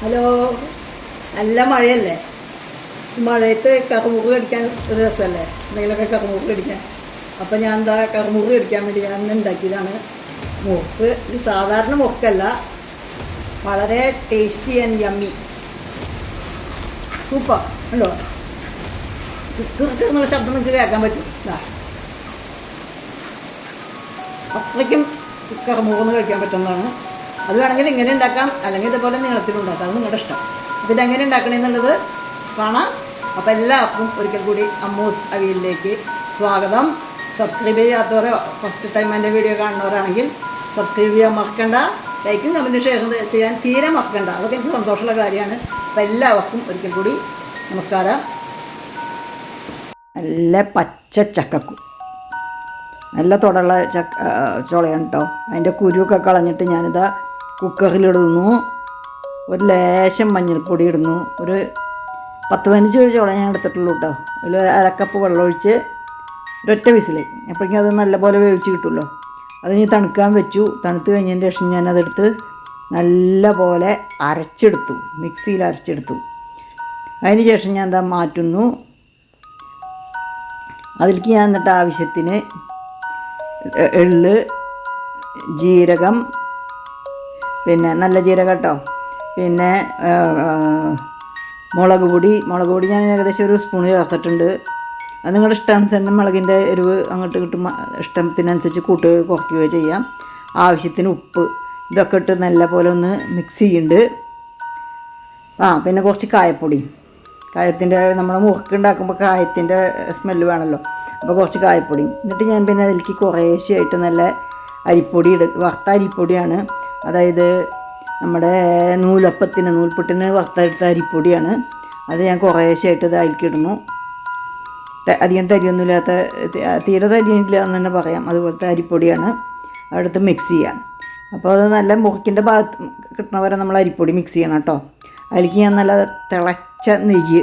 Hello. നല്ല മഴയല്ലേ? മഴയത്ത് കറുമുറുക കടിക്കാൻ ഒരു രസമല്ലേ എന്തെങ്കിലുമൊക്കെ കറുമുറുക കടിക്കാൻ. അപ്പം ഞാൻ എന്താ കറുമുറുക കടിക്കാൻ വേണ്ടി ഞാൻ ഇന്ന് ഉണ്ടാക്കിയതാണ് മുറുക്ക്. ഇത് സാധാരണ മുറുക്കല്ല. വളരെ ടേസ്റ്റി ആൻഡ് യമ്മി സൂപ്പർ ഉണ്ടോ എന്നുള്ള ശബ്ദം നിങ്ങൾക്ക് കേൾക്കാൻ പറ്റും. അത്രയ്ക്കും കറുമുറന്ന് കഴിക്കാൻ പറ്റുന്നതാണ്. അത് വേണമെങ്കിൽ ഇങ്ങനെ ഉണ്ടാക്കാം. അല്ലെങ്കിൽ ഇതുപോലെ നീളത്തിലുണ്ടാക്കാം അത് നിങ്ങളുടെ ഇഷ്ടം. അപ്പം ഇതെങ്ങനെ ഉണ്ടാക്കണമെന്നുള്ളത് കാണാം. അപ്പം എല്ലാവർക്കും ഒരിക്കൽ കൂടി അമ്മൂസ് അവിയലിലേക്ക് സ്വാഗതം. സബ്സ്ക്രൈബ് ചെയ്യാത്തവരെ ഫസ്റ്റ് ടൈം എന്റെ വീഡിയോ കാണുന്നവരാണെങ്കിൽ സബ്സ്ക്രൈബ് ചെയ്യാൻ മറക്കണ്ട. ലൈക്കും കമന്റും ഷെയർ ചെയ്യാൻ തീരെ മറക്കണ്ട. അതൊക്കെ എനിക്ക് സന്തോഷമുള്ള കാര്യമാണ്. അപ്പം എല്ലാവർക്കും ഒരിക്കൽ കൂടി നമസ്കാരം. നല്ല പച്ച ചക്കക്കു. നല്ല തുടള്ള ചക്ക ചുളയാണ് കേട്ടോ അതിന്റെ കുരുവൊക്കെ കളഞ്ഞിട്ട് ഞാനിതാ കുക്കറിലിടുന്നു. ഒരു ലേശം മഞ്ഞൾപ്പൊടി ഇടുന്നു. ഒരു പത്ത് പതിനഞ്ച് ചോളം ഞാൻ എടുത്തിട്ടുള്ളൂ കേട്ടോ. ഒരു അരക്കപ്പ് വെള്ളമൊഴിച്ച് ഒരൊറ്റ വിസിൽ അപ്പോഴേക്കും അത് നല്ലപോലെ വേവിച്ച് കിട്ടുമല്ലോ. അത് ഞാൻ തണുക്കാൻ വെച്ചു. തണുത്ത് കഴിഞ്ഞതിന് ശേഷം ഞാനതെടുത്ത് നല്ല പോലെ അരച്ചെടുത്തു. മിക്സിയിൽ അരച്ചെടുത്തു. അതിന് ശേഷം ഞാൻ എന്താ മാറ്റുന്നു. അതിലേക്ക് ഞാൻ എന്നിട്ട് ആവശ്യത്തിന് എൾ ജീരകം പിന്നെ നല്ല ജീരകം കേട്ടോ പിന്നെ മുളക് പൊടി. മുളക് പൊടി ഞാൻ ഏകദേശം ഒരു സ്പൂൺ ചേർത്തിട്ടുണ്ട്. അത് നിങ്ങളുടെ ഇഷ്ടാനുസരണം മുളകിന്റെ എരിവ് അങ്ങോട്ട് കിട്ടും. ഇഷ്ടത്തിനനുസരിച്ച് കൂട്ടുകയോ കുറയ്ക്കുകയോ ചെയ്യാം. ആവശ്യത്തിന് ഉപ്പ്. ഇതൊക്കെ ഇട്ട് നല്ല പോലെ ഒന്ന് മിക്സ് ചെയ്യുന്നുണ്ട് ആ പിന്നെ കുറച്ച് കായപ്പൊടി. കായത്തിന്റെ നമ്മൾ മുറുക്ക് ഉണ്ടാക്കുമ്പോൾ കായത്തിന്റെ സ്മെല്ല് വേണമല്ലോ അപ്പോൾ കുറച്ച് കായപ്പൊടി. എന്നിട്ട് ഞാൻ പിന്നെ അതിലേക്ക് കുറേശ്ശെയായിട്ട് നല്ല അരിപ്പൊടി ഇട വറുത്ത അരിപ്പൊടിയാണ്. അതായത് നമ്മുടെ നൂലപ്പത്തിന് നൂൽപ്പുട്ടിന് വറുത്തെടുത്ത അരിപ്പൊടിയാണ്. അത് ഞാൻ കുറേശ്ശായിട്ട് ഇതായിക്കിടുന്നു അധികം തരിയൊന്നുമില്ലാത്ത തീരെ തരിയില്ല എന്ന് തന്നെ പറയാം. അതുപോലത്തെ അരിപ്പൊടിയാണ് അവിടുത്തെ മിക്സ് ചെയ്യാം അപ്പോൾ അത് നല്ല മുറുക്കിന്റെ ഭാഗത്ത് കിട്ടണ വരെ നമ്മൾ അരിപ്പൊടി മിക്സ് ചെയ്യണം കേട്ടോ. അതിലേക്ക് ഞാൻ നല്ല തിളച്ച നെയ്യ്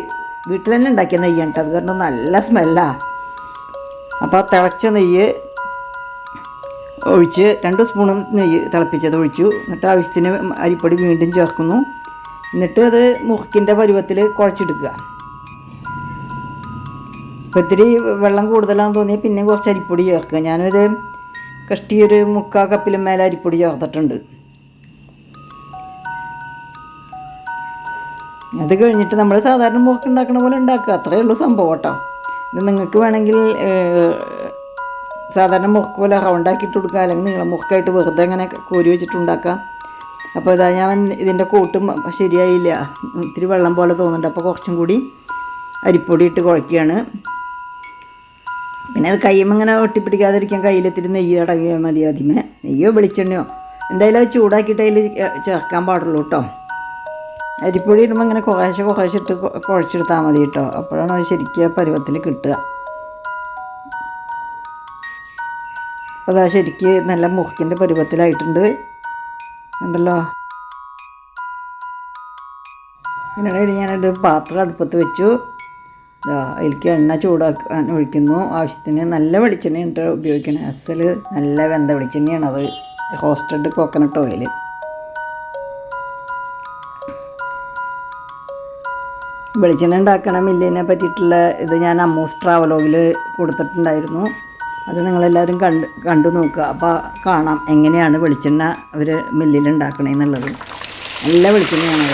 വീട്ടിൽ തന്നെ ഉണ്ടാക്കിയ നെയ്യാണ് കേട്ടോ. അത് കാരണം നല്ല സ്മെല്ലാണ് അപ്പോൾ തിളച്ച നെയ്യ് ഒഴിച്ച് രണ്ട് സ്പൂൺ നെയ്യ് തിളപ്പിച്ചത് ഒഴിച്ചു. എന്നിട്ട് ആവശ്യത്തിന് അരിപ്പൊടി വീണ്ടും ചേർക്കുന്നു. എന്നിട്ട് അത് മുറുക്കിന്റെ പരുവത്തിൽ കുഴച്ചെടുക്കുക. അപ്പോൾ ഇത്തിരി വെള്ളം കൂടുതലാണെന്ന് തോന്നിയാൽ പിന്നെ കുറച്ച് അരിപ്പൊടി ചേർക്കുക. ഞാനൊരു കഷ്ടി ഒരു മുക്കാ കപ്പിലും മേലെ അരിപ്പൊടി ചേർത്തിട്ടുണ്ട്. അത് കഴിഞ്ഞിട്ട് നമ്മൾ സാധാരണ മുറുക്ക് ഉണ്ടാക്കുന്ന പോലെ ഉണ്ടാക്കുക. അത്രയേ ഉള്ളൂ സംഭവം കേട്ടോ. ഇത് നിങ്ങൾക്ക് വേണമെങ്കിൽ സാധാരണ മുറുക്ക് പോലെ റൗണ്ടാക്കിയിട്ട് കൊടുക്കുക. അല്ലെങ്കിൽ നിങ്ങളെ മുറുക്കായിട്ട് വെറുതെ ഇങ്ങനെ കോരി വെച്ചിട്ടുണ്ടാക്കാം അപ്പോൾ ഇതാ ഞാൻ ഇതിന്റെ കൂട്ടും ശരിയായില്ല. ഇത്തിരി വെള്ളം പോലെ തോന്നുന്നുണ്ട്. അപ്പോൾ കുറച്ചും കൂടി അരിപ്പൊടി ഇട്ട് കുഴക്കുകയാണ്. പിന്നെ അത് കയ്യുമ്പോൾ ഇങ്ങനെ ഒട്ടിപ്പിടിക്കാതിരിക്കാൻ കയ്യിലെത്തിരി നെയ്യ് അടങ്ങിയാൽ മതി ആദ്യമേ. നെയ്യോ വെളിച്ചെണ്ണയോ. എന്തായാലും അത് ചൂടാക്കിയിട്ട് അതിൽ ചേർക്കാൻ പാടുള്ളൂ കേട്ടോ അരിപ്പൊടി ഇടുമ്പോൾ ഇങ്ങനെ കുറേശ്ശെ കുറേശ്ശെ ഇട്ട് കുഴച്ചെടുത്താൽ മതി കേട്ടോ അപ്പോഴാണ് അത് ശരിക്കും പരുവത്തിൽ കിട്ടുക. അപ്പോൾ അതാ ശരിക്ക് നല്ല മുറുക്കിന്റെ പരുവത്തിലായിട്ടുണ്ട്. ഉണ്ടല്ലോ ഇതിനിടയിൽ ഞാനൊരു പാത്രം അടുപ്പത്ത് വെച്ചു. അതിലേക്ക് എണ്ണ ചൂടാക്കാൻ ഒഴിക്കുന്നു. ആവശ്യത്തിന് നല്ല വെളിച്ചെണ്ണ ഇട്ട് ഉപയോഗിക്കണേ. അസൽ നല്ല വെന്ത വെളിച്ചെണ്ണയാണ് അത്. ഹോസ്റ്റഡ് കോക്കനട്ട് ഓയിൽ വെളിച്ചെണ്ണ ഉണ്ടാക്കണം മില്ലിനെ പറ്റിയിട്ടുള്ള ഇത് ഞാൻ അമ്മൂസ് ട്രാവലോഗിൽ കൊടുത്തിട്ടുണ്ടായിരുന്നു. അത് നിങ്ങളെല്ലാവരും കണ്ട് കണ്ടു നോക്കുക. അപ്പോൾ കാണാം എങ്ങനെയാണ് വെളിച്ചെണ്ണ അവർ മില്ലിൽ ഉണ്ടാക്കണേന്നുള്ളത്. നല്ല വെളിച്ചെണ്ണയാണ്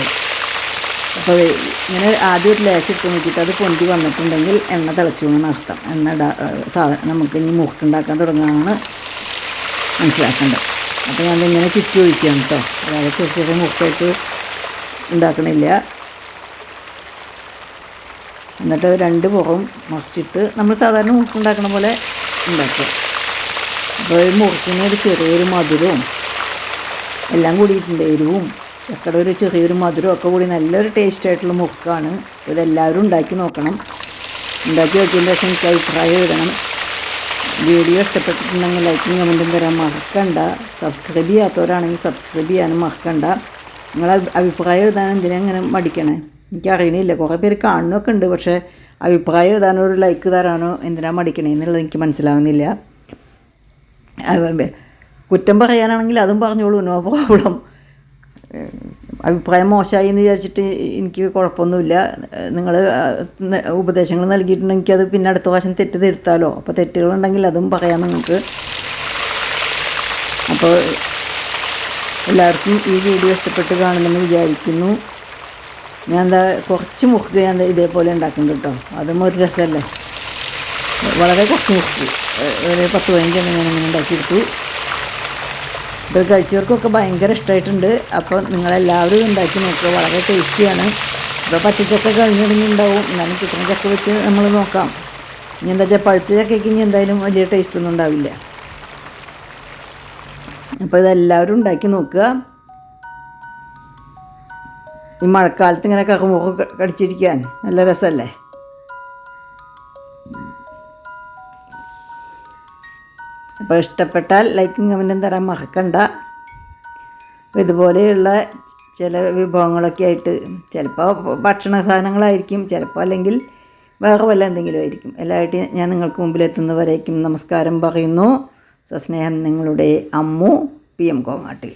അപ്പോൾ ഇങ്ങനെ ആദ്യം ഒരു ലേശം ഇട്ട് നോക്കിയിട്ട് അത് പൊന്തി വന്നിട്ടുണ്ടെങ്കിൽ എണ്ണ തിളച്ചു എന്നാണ് അർത്ഥം. എണ്ണ സാധനം നമുക്ക് ഇനി മുറുക്കുണ്ടാക്കാൻ തുടങ്ങാമെന്ന് മനസ്സിലാക്കേണ്ടത് അപ്പോൾ ഞാൻ ഇങ്ങനെ ചുറ്റി ഒഴിക്കുകയാണ് കേട്ടോ അതായത് ചെറിയ മുറുക്കായിട്ട് ഉണ്ടാക്കണില്ല. എന്നിട്ട് രണ്ട് പുറവും മറിച്ചിട്ട് നമ്മൾ സാധാരണ മുറുക്കുണ്ടാക്കണ പോലെ ഉണ്ടാക്കുക. അപ്പോൾ ഈ മുറുക്കിന് ഒരു ചെറിയൊരു മധുരവും എല്ലാം കൂടിയിട്ടുണ്ട്. എരിവും ചക്കയുടെ ഒരു ചെറിയൊരു മധുരവും ഒക്കെ കൂടി നല്ലൊരു ടേസ്റ്റ് ആയിട്ടുള്ള മുറുക്കാണ് ഇതെല്ലാവരും ഉണ്ടാക്കി നോക്കണം. ഉണ്ടാക്കി നോക്കിയതിന് ശേഷം എനിക്ക് അഭിപ്രായം എഴുതണം. വീഡിയോ ഇഷ്ടപ്പെട്ടിട്ടുണ്ടെങ്കിൽ ലൈക്കും കമന്റും തരാൻ മറക്കണ്ട. സബ്സ്ക്രൈബ് ചെയ്യാത്തവരാണെങ്കിൽ സബ്സ്ക്രൈബ് ചെയ്യാനും മറക്കണ്ട. നിങ്ങളെ അഭിപ്രായം എഴുതാൻ എന്തിനാ ഇങ്ങനെ മടിക്കണേ? എനിക്കറിയണില്ല. കുറേ പേര് കാണുന്നൊക്കെ ഉണ്ട്. പക്ഷേ അഭിപ്രായം എഴുതാനോ ഒരു ലൈക്ക് തരാനോ എന്തിനാ മടിക്കണേ എന്നുള്ളത് എനിക്ക് മനസ്സിലാവുന്നില്ല. അത് കുറ്റം പറയാനാണെങ്കിൽ അതും പറഞ്ഞോളൂ നോ പ്രോബ്ലം അഭിപ്രായം മോശമായി എന്ന് വിചാരിച്ചിട്ട് എനിക്ക് കുഴപ്പമൊന്നുമില്ല. നിങ്ങൾ ഉപദേശങ്ങൾ നൽകിയിട്ടുണ്ടെങ്കിൽ എനിക്കത് പിന്നെ അടുത്ത പ്രാവശ്യം തെറ്റ് തിരുത്താലോ? അപ്പോൾ തെറ്റുകളുണ്ടെങ്കിൽ അതും പറയാം നിങ്ങൾക്ക്. അപ്പോൾ എല്ലാവർക്കും ഈ വീഡിയോ ഇഷ്ടപ്പെട്ട് കാണുമെന്ന് വിചാരിക്കുന്നു. ഞാൻ എന്താ കുറച്ച് മുറുക്ക് ഞാൻ ഇതേപോലെ ഉണ്ടാക്കും കേട്ടോ. അതും ഒരു രസമല്ലേ? വളരെ കുറച്ച് മുറുക്ക് ഒരു പത്ത് പതിനഞ്ചെണ്ണം ഞാൻ ഇങ്ങനെ ഉണ്ടാക്കിയെടുത്തു ഇത് കഴിച്ചവർക്കൊക്കെ ഭയങ്കര ഇഷ്ടമായിട്ടുണ്ട് അപ്പോൾ നിങ്ങളെല്ലാവരും ഉണ്ടാക്കി നോക്കുക. വളരെ ടേസ്റ്റിയാണ് ഇപ്പോൾ പച്ചച്ചക്ക കഴിഞ്ഞിടുന്നുണ്ടാവും. എന്നാലും ചിക്കൻ ചക്ക വെച്ച് നമ്മൾ നോക്കാം. ഇനി എന്താ വെച്ചാൽ പഴുത്ത ചക്കയ്ക്ക് ഇനി എന്തായാലും വലിയ ടേസ്റ്റ് ഒന്നും ഉണ്ടാവില്ല. അപ്പോൾ ഇതെല്ലാവരും ഉണ്ടാക്കി നോക്കുക. ഈ മഴക്കാലത്ത് ഇങ്ങനെ കറുമുറ കടിച്ചിരിക്കാൻ നല്ല രസമല്ലേ അപ്പോൾ ഇഷ്ടപ്പെട്ടാൽ ലൈക്കും കമന്റും തരാൻ മറക്കണ്ട. ഇതുപോലെയുള്ള ചില വിഭവങ്ങളൊക്കെ ആയിട്ട് ചിലപ്പോൾ ഭക്ഷണ സാധനങ്ങളായിരിക്കും ചിലപ്പോൾ അല്ലെങ്കിൽ വേറെ വല്ല എന്തെങ്കിലും ആയിരിക്കും. എല്ലാമായിട്ട് ഞാൻ നിങ്ങൾക്ക് മുമ്പിലെത്തുന്നവരേക്കും നമസ്കാരം പറയുന്നു. സസ്നേഹം നിങ്ങളുടെ അമ്മു പി എം കോങ്ങാട്ടിൽ.